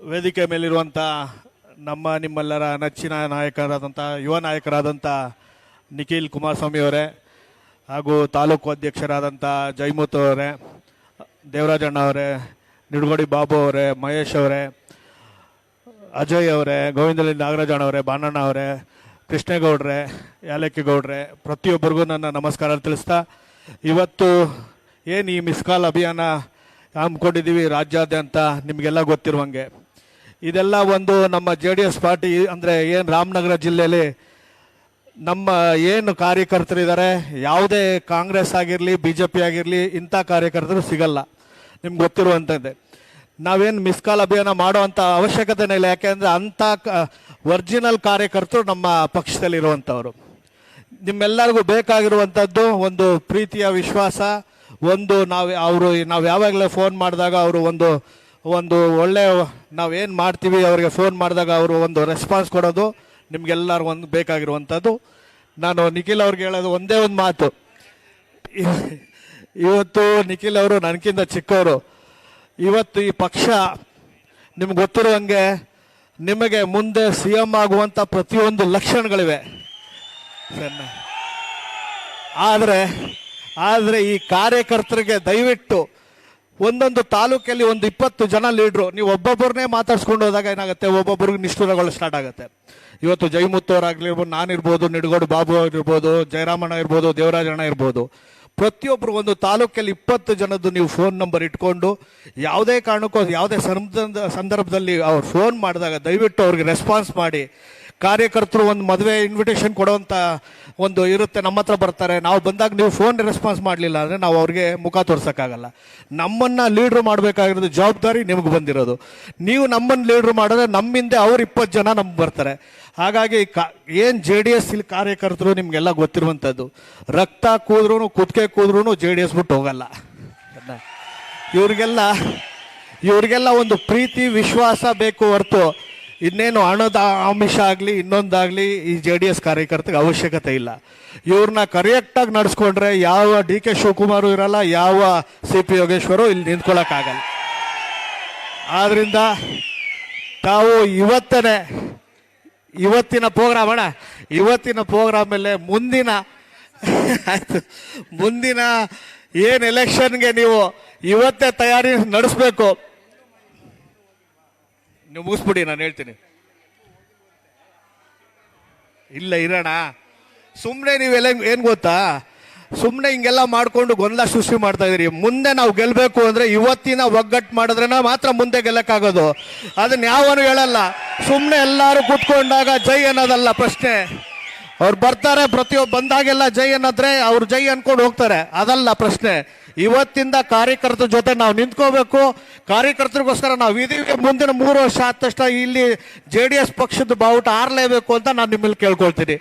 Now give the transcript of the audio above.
ವೇದಿಕೆ ಮೇಲಿರುವಂಥ ನಮ್ಮ ನಿಮ್ಮೆಲ್ಲರ ನೆಚ್ಚಿನ ನಾಯಕರಾದಂಥ ಯುವ ನಾಯಕರಾದಂಥ ನಿಖಿಲ್ ಕುಮಾರಸ್ವಾಮಿ ಅವರೇ ಹಾಗೂ ತಾಲೂಕು ಅಧ್ಯಕ್ಷರಾದಂಥ ಜೈಮೂತ್ ಅವರೇ ದೇವರಾಜಣ್ಣ ಅವರೇ, ನಿಡುಗೋಡಿ ಬಾಬು ಅವರೇ, ಮಹೇಶ್ ಅವರೇ, ಅಜಯ್ ಅವರೇ ಗೋವಿಂದಲಿ ನಾಗರಾಜಣ್ಣ ಅವರೇ ಬಾನಣ್ಣ ಅವರೇ, ಕೃಷ್ಣೇಗೌಡ್ರೆ ಯಾಲಕ್ಕಿ ಗೌಡ್ರೆ ಪ್ರತಿಯೊಬ್ಬರಿಗೂ ನನ್ನ ನಮಸ್ಕಾರ ತಿಳಿಸ್ತಾ ಇವತ್ತು ಏನು ಈ ಮಿಸ್ ಕಾಲ್ ಅಭಿಯಾನ ಹಮ್ಮಿಕೊಂಡಿದ್ದೀವಿ ರಾಜ್ಯಾದ್ಯಂತ ನಿಮಗೆಲ್ಲ ಗೊತ್ತಿರುವಂಗೆ. ಇದೆಲ್ಲ ಒಂದು ನಮ್ಮ ಜೆ ಡಿ ಎಸ್ ಪಾರ್ಟಿ, ಅಂದರೆ ಏನು ರಾಮನಗರ ಜಿಲ್ಲೆಯಲ್ಲಿ ನಮ್ಮ ಏನು ಕಾರ್ಯಕರ್ತರಿದ್ದಾರೆ, ಯಾವುದೇ ಕಾಂಗ್ರೆಸ್ ಆಗಿರಲಿ ಬಿ ಜೆ ಪಿ ಆಗಿರಲಿ, ಇಂಥ ಕಾರ್ಯಕರ್ತರು ಸಿಗಲ್ಲ. ನಿಮ್ಗೆ ಗೊತ್ತಿರುವಂಥದ್ದೇ. ನಾವೇನು ಮಿಸ್ ಕಾಲ್ ಅಭಿಯಾನ ಮಾಡುವಂಥ ಅವಶ್ಯಕತೆನೇ ಇಲ್ಲ. ಯಾಕೆಂದರೆ ಅಂಥ ಒರಿಜಿನಲ್ ಕಾರ್ಯಕರ್ತರು ನಮ್ಮ ಪಕ್ಷದಲ್ಲಿರುವಂಥವ್ರು ನಿಮ್ಮೆಲ್ಲರಿಗೂ ಬೇಕಾಗಿರುವಂಥದ್ದು ಒಂದು ಪ್ರೀತಿಯ ವಿಶ್ವಾಸ, ಒಂದು ನಾವು, ಅವರು, ನಾವು ಯಾವಾಗಲೇ ಫೋನ್ ಮಾಡಿದಾಗ ಅವರು ಒಂದು ಒಂದು ಒಳ್ಳೆ ನಾವೇನು ಮಾಡ್ತೀವಿ, ಅವರಿಗೆ ಫೋನ್ ಮಾಡಿದಾಗ ಅವರು ಒಂದು ರೆಸ್ಪಾನ್ಸ್ ಕೊಡೋದು, ನಿಮಗೆಲ್ಲರೂ ಒಂದು ಬೇಕಾಗಿರುವಂಥದ್ದು. ನಾನು ನಿಖಿಲ್ ಅವ್ರಿಗೆ ಹೇಳೋದು ಒಂದೇ ಒಂದು ಮಾತು. ಇವ್- ಇವತ್ತು ನಿಖಿಲ್ ಅವರು ನನಗಿಂತ ಚಿಕ್ಕವರು. ಇವತ್ತು ಈ ಪಕ್ಷ, ನಿಮ್ಗೆ ಗೊತ್ತಿರುವಂಗೆ ನಿಮಗೆ ಮುಂದೆ ಸಿ ಎಂ ಆಗುವಂಥ ಪ್ರತಿಯೊಂದು ಲಕ್ಷಣಗಳಿವೆ. ಆದರೆ ಆದರೆ ಈ ಕಾರ್ಯಕರ್ತರಿಗೆ ದಯವಿಟ್ಟು ಒಂದೊಂದು ತಾಲೂಕಲ್ಲಿ ಒಂದು ಇಪ್ಪತ್ತು ಜನ ಲೀಡ್ರು, ನೀವು ಒಬ್ಬೊಬ್ಬರನ್ನೇ ಮಾತಾಡ್ಸ್ಕೊಂಡು ಹೋದಾಗ ಏನಾಗುತ್ತೆ? ಒಬ್ಬೊಬ್ಬರಿಗೆ ನಿಷ್ಠುರಗಳು ಸ್ಟಾರ್ಟ್ ಆಗುತ್ತೆ. ಇವತ್ತು ಜೈಮುತ್ತವರಾಗಿರ್ಬೋದು ನಾನಿರ್ಬೋದು ನಿಡಗೋಡು ಬಾಬು ಆಗಿರ್ಬೋದು ಜಯರಾಮಣ್ಣ ಇರ್ಬೋದು ದೇವರಾಜಣ್ಣ ಇರ್ಬೋದು. ಪ್ರತಿಯೊಬ್ಬರು ಒಂದು ತಾಲೂಕಲ್ಲಿ ಇಪ್ಪತ್ತು ಜನದ್ದು ನೀವು ಫೋನ್ ನಂಬರ್ ಇಟ್ಕೊಂಡು, ಯಾವುದೇ ಕಾರಣಕ್ಕೂ, ಯಾವುದೇ ಸಂದರ್ಭ ಸಂದರ್ಭದಲ್ಲಿ ಅವ್ರು ಫೋನ್ ಮಾಡಿದಾಗ ದಯವಿಟ್ಟು ಅವ್ರಿಗೆ ರೆಸ್ಪಾನ್ಸ್ ಮಾಡಿ. ಕಾರ್ಯಕರ್ತರು ಒಂದು ಮದುವೆ ಇನ್ವಿಟೇಷನ್ ಕೊಡುವಂಥ ಒಂದು ಇರುತ್ತೆ, ನಮ್ಮ ಹತ್ರ ಬರ್ತಾರೆ. ನಾವು ಬಂದಾಗ ನೀವು ಫೋನ್ ರೆಸ್ಪಾನ್ಸ್ ಮಾಡಲಿಲ್ಲ ಅಂದರೆ ನಾವು ಅವ್ರಿಗೆ ಮುಖ ತೋರ್ಸೋಕ್ಕಾಗಲ್ಲ. ನಮ್ಮನ್ನು ಲೀಡ್ರ್ ಮಾಡಬೇಕಾಗಿರೋದು ಜವಾಬ್ದಾರಿ ನಿಮಗೆ ಬಂದಿರೋದು. ನೀವು ನಮ್ಮನ್ನು ಲೀಡ್ರ್ ಮಾಡಿದ್ರೆ ನಮ್ಮಿಂದ ಅವ್ರು ಇಪ್ಪತ್ತು ಜನ ನಮ್ಗೆ ಬರ್ತಾರೆ. ಹಾಗಾಗಿ ಕಾ, ಏನು ಜೆ ಡಿ ಎಸ್ ಇಲ್ಲಿ ಕಾರ್ಯಕರ್ತರು ನಿಮಗೆಲ್ಲ ಗೊತ್ತಿರುವಂಥದ್ದು ರಕ್ತ ಕೂದ್ರೂ ಕುದಕೆ ಕೂದ್ರೂ ಜೆ ಡಿ ಎಸ್ ಬಿಟ್ಟು ಹೋಗಲ್ಲ. ಇವ್ರಿಗೆಲ್ಲ ಇವ್ರಿಗೆಲ್ಲ ಒಂದು ಪ್ರೀತಿ, ವಿಶ್ವಾಸ ಬೇಕು ಹೊರತು ಇನ್ನೇನು ಹಣದ ಆಮಿಷ ಆಗಲಿ, ಇನ್ನೊಂದಾಗಲಿ ಈ ಜೆ ಡಿ ಎಸ್ ಕಾರ್ಯಕರ್ತರಿಗೆ ಅವಶ್ಯಕತೆ ಇಲ್ಲ. ಇವ್ರನ್ನ ಕರೆಕ್ಟಾಗಿ ನಡೆಸ್ಕೊಂಡ್ರೆ ಯಾವ ಡಿ ಕೆ ಶಿವಕುಮಾರು ಇರಲ್ಲ, ಯಾವ ಸಿ ಪಿ ಯೋಗೇಶ್ವರು ಇಲ್ಲಿ ನಿಂತ್ಕೊಳ್ಳೋಕ್ಕಾಗಲ್ಲ ಆದ್ದರಿಂದ ತಾವು ಇವತ್ತನೇ, ಇವತ್ತಿನ ಪ್ರೋಗ್ರಾಮ್ ಅಣ್ಣ, ಇವತ್ತಿನ ಪ್ರೋಗ್ರಾಮ್ ಮೇಲೆ ಮುಂದಿನ, ಆಯಿತು, ಮುಂದಿನ ಏನು ಎಲೆಕ್ಷನ್ಗೆ ನೀವು ಇವತ್ತೇ ತಯಾರಿ ನಡೆಸ್ಬೇಕು. ನೀವು ಮುಗಿಸ್ಬಿಡಿ, ನಾನು ಹೇಳ್ತೀನಿ. ಇಲ್ಲ, ಇರೋಣ. ಸುಮ್ಮನೆ ನೀವೆಲ್ಲ ಏನು ಗೊತ್ತಾ? ಸುಮ್ಮನೆ ಹಿಂಗೆಲ್ಲ ಮಾಡಿಕೊಂಡು ಗೊಂದಲ ಸೃಷ್ಟಿ ಮಾಡ್ತಾ ಇದ್ದೀರಿ. ಮುಂದೆ ನಾವು ಗೆಲ್ಲಬೇಕು ಅಂದರೆ ಇವತ್ತಿನ ಒಗ್ಗಟ್ಟು ಮಾಡಿದ್ರೆ ಮಾತ್ರ ಮುಂದೆ ಗೆಲ್ಲಕ್ಕಾಗೋದು. ಅದನ್ನ ಯಾವನು ಹೇಳಲ್ಲ. ಸುಮ್ಮನೆ ಎಲ್ಲರೂ ಕೂತ್ಕೊಂಡಾಗ ಜೈ ಅನ್ನೋದಲ್ಲ ಪ್ರಶ್ನೆ. ಅವ್ರು ಬರ್ತಾರೆ, ಪ್ರತಿಯೊಬ್ಬ ಬಂದಾಗೆಲ್ಲ ಜೈ ಅನ್ನೋದ್ರೆ ಅವ್ರು ಜೈ ಅನ್ಕೊಂಡು ಹೋಗ್ತಾರೆ. ಅದಲ್ಲ ಪ್ರಶ್ನೆ. ಇವತ್ತಿಂದ ಕಾರ್ಯಕರ್ತರ ಜೊತೆ ನಾವು ನಿಂತ್ಕೋಬೇಕು. ಕಾರ್ಯಕರ್ತರಿಗೋಸ್ಕರ ನಾವು ಇದೀವಿ. ಮುಂದಿನ ಮೂರು ವರ್ಷ ಆದ ತಕ್ಷಣ ಇಲ್ಲಿ ಜೆ ಡಿ ಎಸ್ ಪಕ್ಷದ ಬಾವುಟ ಆರ್ಲೇಬೇಕು ಅಂತ ನಾನು ನಿಮ್ಮಲ್ಲಿ ಕೇಳ್ಕೊಳ್ತೀನಿ.